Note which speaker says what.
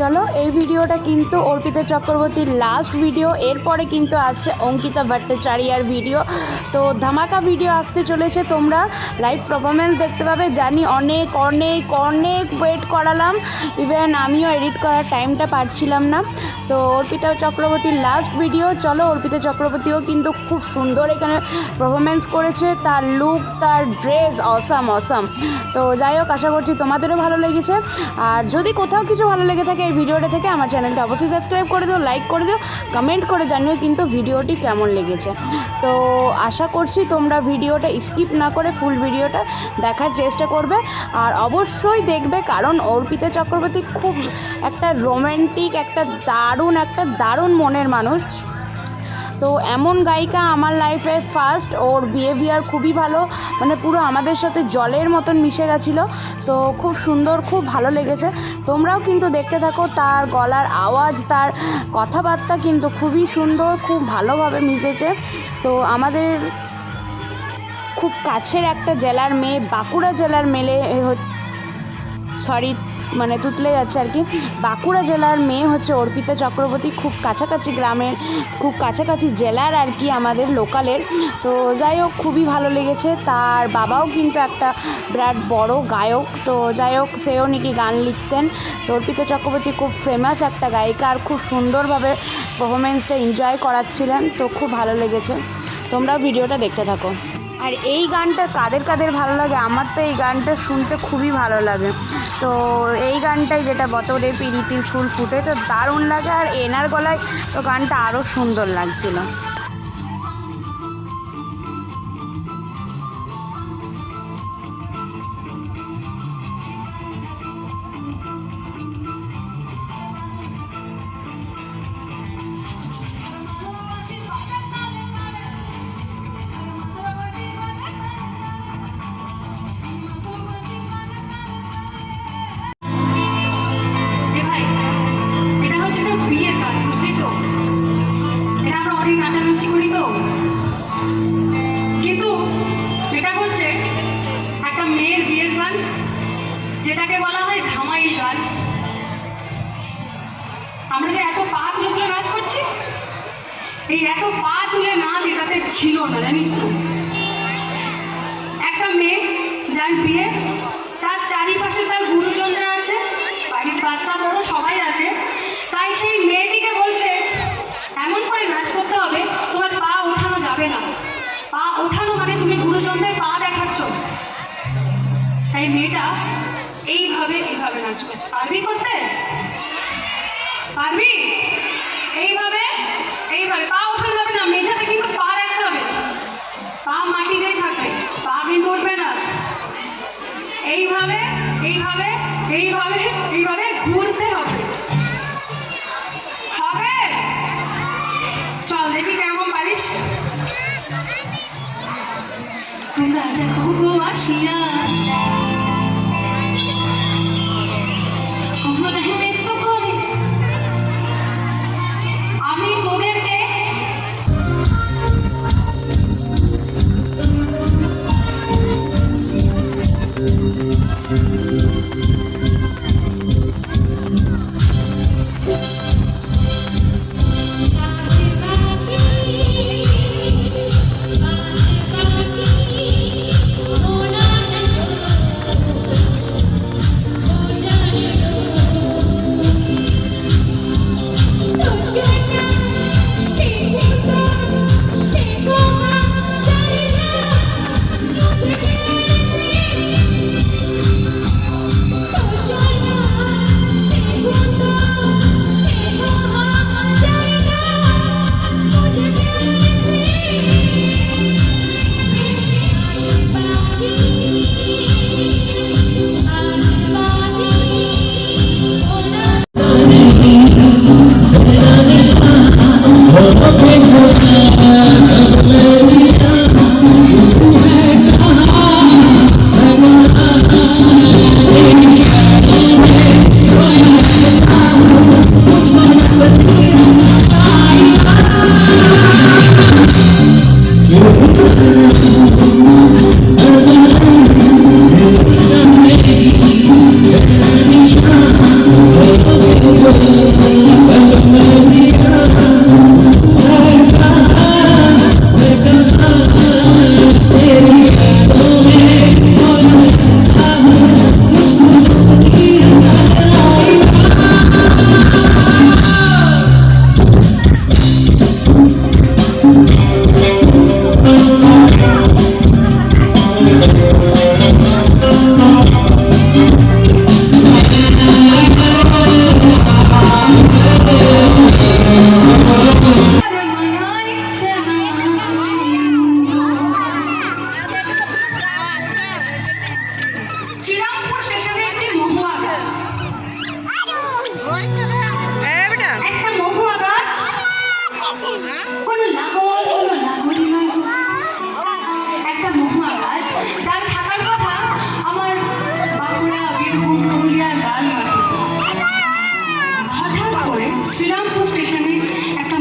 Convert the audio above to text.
Speaker 1: চলো, এই ভিডিওটা কিন্তু অর্পিতা চক্রবর্তীর লাস্ট ভিডিও এরপরে কিন্তু আসছে অঙ্কিতা ভট্টাচার্যার ভিডিও তো ধামাকা ভিডিও আসতে চলেছে, তোমরা লাইভ পারফরমেন্স দেখতে পাবে। জানি অনেক অনেক অনেক ওয়েট করালাম। ইভেন আমিও এডিট করার টাইমটা পারছিলাম না। তো অর্পিতা চক্রবর্তীর লাস্ট ভিডিও চলো, অর্পিতা চক্রবর্তীও কিন্তু খুব সুন্দর এখানে পারফরমেন্স করেছে। তার লুক তার ড্রেস অসাম অসাম তো যাই হোক, আশা করছি তোমাদেরও ভালো লেগেছে। আর যদি কোথাও কিছু ভালো লেগে থাকে এই ভিডিওটা থেকে আমার চ্যানেলটা অবশ্যই সাবস্ক্রাইব করে দিও লাইক করে দিও কমেন্ট করে জানিও কিন্তু ভিডিওটি কেমন লেগেছে। তো আশা করছি তোমরা ভিডিওটা স্কিপ না করে ফুল ভিডিওটা দেখার চেষ্টা করবে। আর অবশ্যই দেখবে কারণ অর্পিতা চক্রবর্তী খুব একটা রোম্যান্টিক একটা দারুণ একটা দারুণ মনের মানুষ। তো এমন গায়িকা আমার লাইফে ফার্স্ট ওর বিহেভিয়ার খুবই ভালো মানে পুরো আমাদের সাথে জলের মতন মিশে গেছিল, তো খুব সুন্দর, খুব ভালো লেগেছে। তোমরাও কিন্তু দেখতে থাকো, তার গলার আওয়াজ, তার কথাবার্তা কিন্তু খুবই সুন্দর, খুব ভালোভাবে মিশেছে। তো আমাদের খুব কাছের একটা জেলার মেয়ে, বাঁকুড়া জেলার মেলে সরি মানে তুতলে যাচ্ছে আর কি। বাঁকুড়া জেলার মেয়ে হচ্ছে অর্পিতা চক্রবর্তী, খুব কাছাকাছি গ্রামের, খুব কাছাকাছি জেলার আর কি আমাদের লোকালের। তো যাই হোক, খুবই ভালো লেগেছে। তার বাবাও কিন্তু একটা বিরাট বড় গায়ক। তো যাই হোক, সেও নাকি গান লিখতেন। তো অর্পিতা চক্রবর্তী খুব ফেমাস একটা গায়িকা আর খুব সুন্দরভাবে পারফরমেন্সটা এনজয় করাচ্ছিলেন। তো খুব ভালো লেগেছে। তোমরাও ভিডিওটা দেখতে থাকো। আর এই গানটা কাদের কাদের ভালো লাগে? আমার তো এই গানটা শুনতে খুবই ভালো লাগে। তো এই গানটাই যেটা বতরে পিরিতির ফুল ফুটে, তো দারুণ লাগে। আর এনার গলায় তো গানটা আরও সুন্দর লাগছিল।
Speaker 2: একটা মেয়ের বিয়ের গান যেটাকে বলা হয় ধামাইল গান আমরা যে এত পা তুলে নাচ করছি? এই এত পা তুলে নাচ এটাতে ছিল না, জানিস তো। একটা মেয়ে, যার বিয়ে, তার চারিপাশে তার গুরুজনরা আছে, বাড়ির বাচ্চা বড় সবাই আছে, তাই সেই মেয়েটিকে এইভাবে এইভাবে নাচ করছে। পারবি করতে? পারবি? এইভাবে এইভাবে। পা ওঠানো যাবে না, মেঝেতে কিন্তু পা রাখতে হবে। পা মাটিতেই থাকবে। পা কিন্তু উঠবে না। এইভাবে এইভাবে এইভাবে এইভাবে ঘুরতে হবে। হবে? চল, দেখি কেমন পারিস। তোমরা দেখো গো, আসিয়া। করে শ্রীরামপুর স্টেশনে একটা